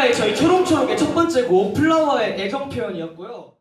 그 아프리카의 저희 초롱초롱의 첫 번째 곡 플라워의 애정 표현이었고요.